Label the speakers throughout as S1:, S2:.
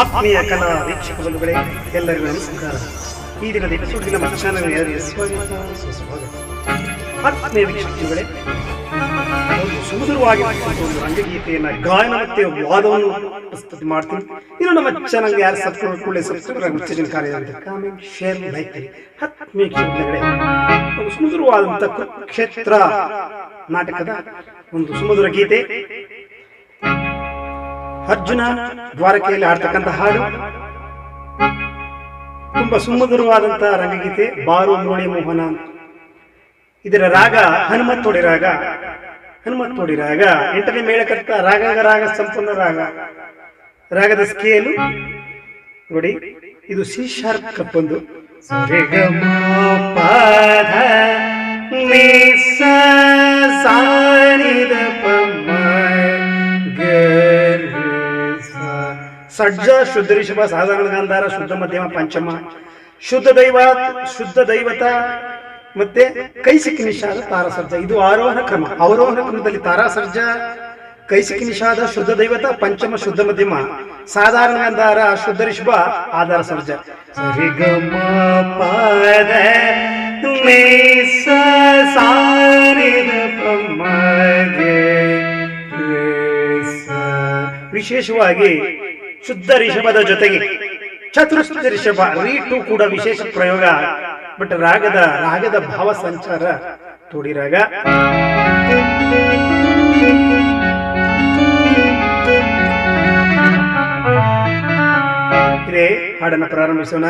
S1: ಆತ್ಮೀಯ ಕಲಾ ವೀಕ್ಷಕ ಬಂಧುಗಳೇ ಎಲ್ಲರಿಗೂ ನಮಸ್ಕಾರ. ಈ ದಿನದ ಎಪಿಸೋಡ್ಗೆ ನಮ್ಮ ಆತ್ಮೀಯ ವೀಕ್ಷಕರುಗಳೇ ಒಂದು ಸುಮಧುರವಾಗಿ ಒಂದು ರಂಗಗೀತೆಯನ್ನ ಗಾಯನ ಮತ್ತೆ ವಾದವನ್ನು ಪ್ರಸ್ತುತಿ ಮಾಡ್ತೀನಿ. ಇನ್ನು ನಮ್ಮ ಚಾನಲ್ ಯಾರು ಸಬ್ಸ್ಕ್ರೈಬ್ ಕೂಡಲೇ ಸಬ್ಸ್ಕ್ರೈಬ್ ಆಗಿ ಉತ್ತೇಜನ ಕಾರ್ಯ ಅಂತ ಕಾಮೆಂಟ್ ಶೇರ್ ಲೈಕ್ ಆತ್ಮೀಯ ಕ್ಷೇತ್ರಗಳೇ ಒಂದು ಕುರುಕ್ಷೇತ್ರ ನಾಟಕದ ಒಂದು ಸುಮಧುರ ಗೀತೆ. ಅರ್ಜುನ ದ್ವಾರಕೆಯಲ್ಲಿ ಆಡ್ತಕ್ಕಂಥ ಹಾಡು. ತುಂಬಾ ಸುಮಧುರವಾದಂತಹ ರಂಗಗೀತೆ, ಬಾರು ಮೋಳಿ ಮೋಹನ ಇದರ ರಾಗ ಹನುಮತ್ತೋಡಿ ರಾಗ. ಹನುಮತ್ತೋಡಿ ರಾಗ, ಎಂಟನೇ ಮೇಳಕರ್ತ ರಾಗ ರಾಗ, ಸಂಪೂರ್ಣ ರಾಗ. ರಾಗದ ಸ್ಕೇಲು, ನೋಡಿ, ಇದು ಸಿ ಶಾರ್ಪ್ ಕಪ್ಪೊಂದು ಪಾದ ಮೇ ಸ ಸಡ್ಜ ಶುದ್ಧ ರಿಷಭ ಸಾಧಾರಣ ಗಾಂಧಾರ ಶುದ್ಧ ಮಧ್ಯಮ ಪಂಚಮ. ಶುದ್ಧ ದೈವ ಶುದ್ಧ ದೈವತ ಮತ್ತೆ ಕೈಸಿಕ್ ನಿಷಾದ ತಾರಸರ್ಜ. ಇದು ಆರೋಹಣ ಕ್ರಮ. ಅವರೋಹಣ ಕ್ರಮದಲ್ಲಿ ತಾರಾಸರ್ಜ ಕೈಸಿಕಿ ನಿಷಾದ ಶುದ್ಧ ದೈವತ ಪಂಚಮ ಶುದ್ಧ ಮಧ್ಯಮ. ಸಾಧಾರಣ ಗಾಂಧಾರ ಶುದ್ಧ ರಿಷಭ ಆಧಾರ ಸರ್ಜ. ವಿಶೇಷವಾಗಿ ಶುದ್ಧ ರಿಷಭದ ಜೊತೆಗೆ ಚತುರ್ಶುದ್ಧ ರಿಷಭ ರೀ ಟು ಕೂಡ ವಿಶೇಷ ಪ್ರಯೋಗ. ಬಟ್ ರಾಗದ ರಾಗದ ಭಾವ ಸಂಚಾರ ತೋಡಿ ರಾಗ. ಇದೇ ಹಾಡನ್ನು ಪ್ರಾರಂಭಿಸೋಣ.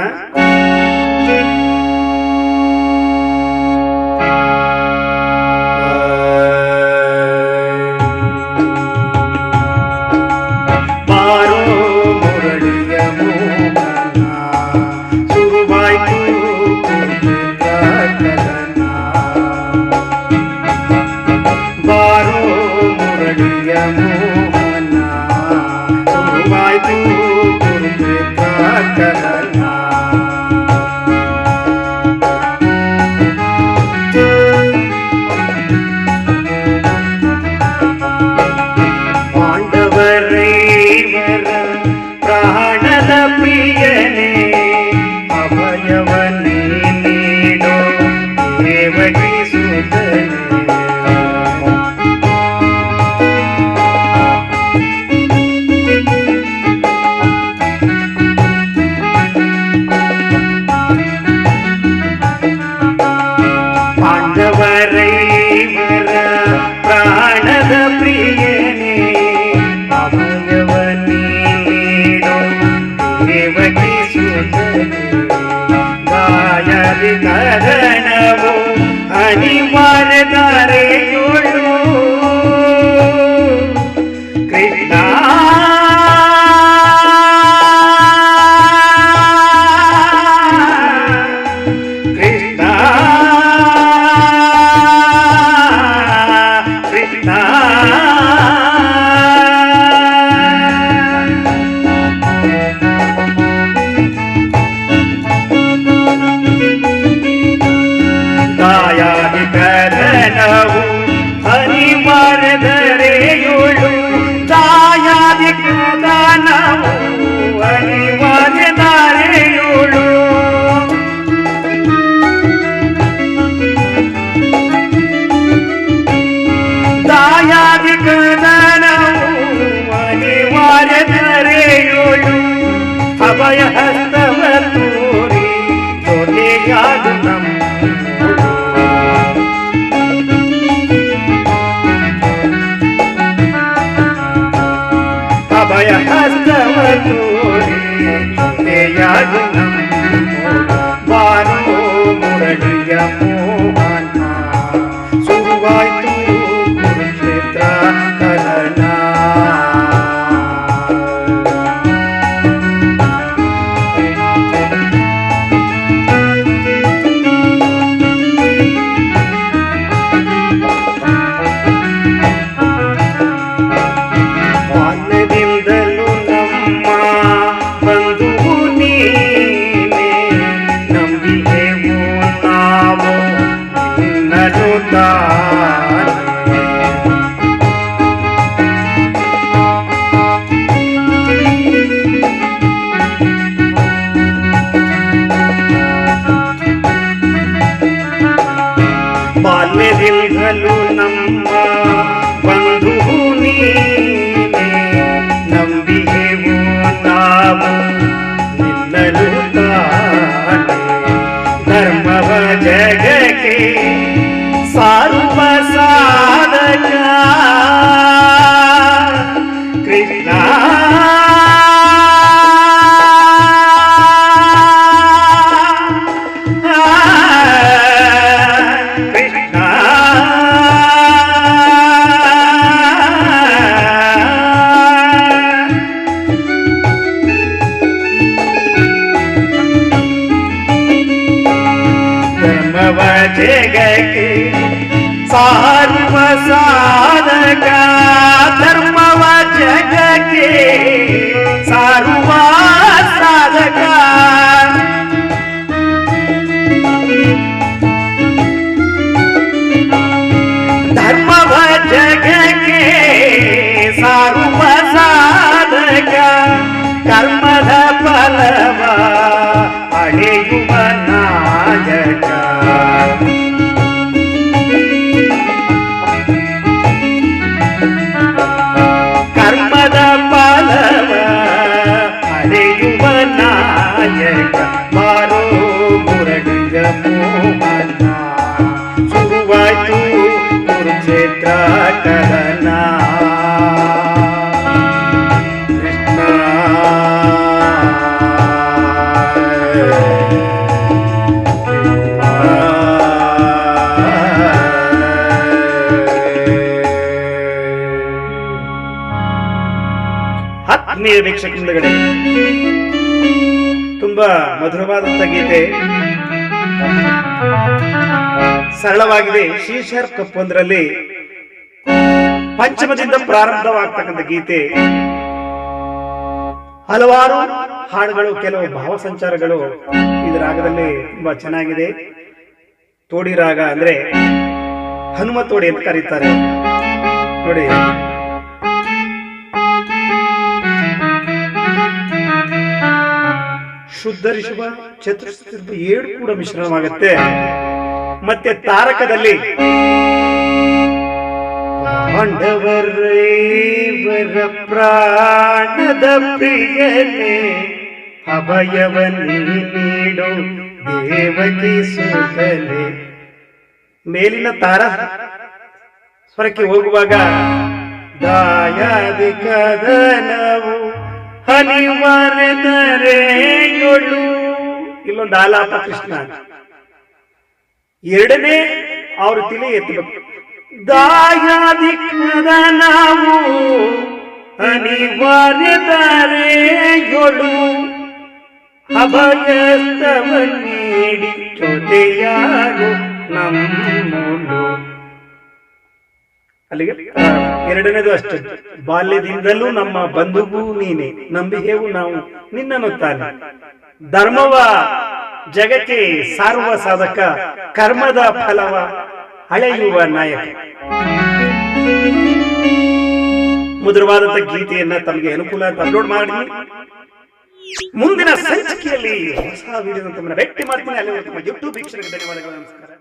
S1: ಕಾಯಾಗಿ ಕದನವು ಅನಿವಾರ್ಯದರೆಯುಳು ತಾಯಾದಿ ಕದನವು ಅನಿವಾರ್ಯದರೆಯುಳು ತಾಯಾದಿ ಕದನವು ಅನಿವಾರ್ಯದರೆಯುಳು ಅಭಯ Hare ಧರ್ಮವ ಜಗಕ್ಕೆ ಸಾರುವ ಸಾಧಕ ಧರ್ಮವ ಜಗಕ್ಕೆ ಸಾರುವ ಕದನ ಕೃಷ್ಣ ಆತ್ಮೀಯ ವೀಕ್ಷಕರುಗಳೇ ತುಂಬಾ ಮಧುರವಾದಂಥ ಗೀತೆ. ಸರಳವಾಗಿದೆ. ಶೀಶರ್ ಕಪ್ ಒಂದರಲ್ಲಿ ಪಂಚಮದಿಂದ ಪ್ರಾರಂಭವಾಗ್ತಕ್ಕಂಥ ಗೀತೆ. ಹಲವಾರು ಹಾಡುಗಳು, ಕೆಲವು ಭಾವ ಸಂಚಾರಗಳು ಈ ರಾಗದಲ್ಲಿ ತುಂಬಾ ಚೆನ್ನಾಗಿದೆ. ತೋಡಿ ರಾಗ ಅಂದ್ರೆ ಹನುಮ ತೋಡಿ ಅಂತ ಕರೀತಾರೆ. ನೋಡಿ. ಶುದ್ಧ ರಿಷಭ ಚತುರ್ಥ ಏಳು ಕೂಡ ಮಿಶ್ರಣವಾಗುತ್ತೆ. ಮತ್ತೆ ತಾರಕದಲ್ಲಿ ಪಾಂಡವರೇವರ ಪ್ರಾಣದ ಪ್ರಿಯನೇ, ಅಭಯವನ್ನೇ ನೀಡು ದೇವಕಿ ಸುಧನೆ ಮೇಲಿನ ತಾರ ಸ್ವರಕ್ಕೆ ಹೋಗುವಾಗ, ದಾಯಾದಿ ಕದನವು ಅನಿವಾರ್ಯದರೆಯೊಳು ಇಲ್ಲೊಂದು ಆಲಾಪ ಕೃಷ್ಣ ಎರಡನೇ ಆವೃತ್ತಿಲಿ ಎತ್ತಬೇಕು. ದಾಯಾದಿ ಕದನವು ಅನಿವಾರ್ಯದರೆಯೊಳು ಅಭಯಸ್ತವ ನೀಡಿ ಜೊತೆಯಾರು ನಮ್ಮೊಳು ಅಲ್ಲಿಗೆ ಎರಡನೇದು ಅಷ್ಟೇ. ಬಾಲ್ಯದಿಂದಲೂ ನಮ್ಮ ಬಂಧುಗೂ ನೀನೆ. ನಂಬಿಕೆವು ನಾವು ನಿನ್ನನ್ನು ತಾನೆ. ಧರ್ಮವ ಜಗಕ್ಕೆ ಸಾರುವ ಸಾಧಕ, ಕರ್ಮದ ಫಲವ ಅಳೆಯುವ ನಾಯಕ. ಮಧುರವಾದಂತ ಗೀತೆಯನ್ನ ತಮಗೆ ಅನುಕೂಲ ಅಂತ ಅಪ್ಲೋಡ್ ಮಾಡಿ. ಮುಂದಿನ ಸಂಚಿಕೆಯಲ್ಲಿ ಹೊಸ ವಿಡಿಯೋ ಭೇಟಿ ಮಾಡ್ತೀನಿ. ಅಲ್ಲಿ ಯೂಟ್ಯೂಬ್ ವೀಕ್ಷಣೆಗೆ ಧನ್ಯವಾದಗಳು. ನಮಸ್ಕಾರ.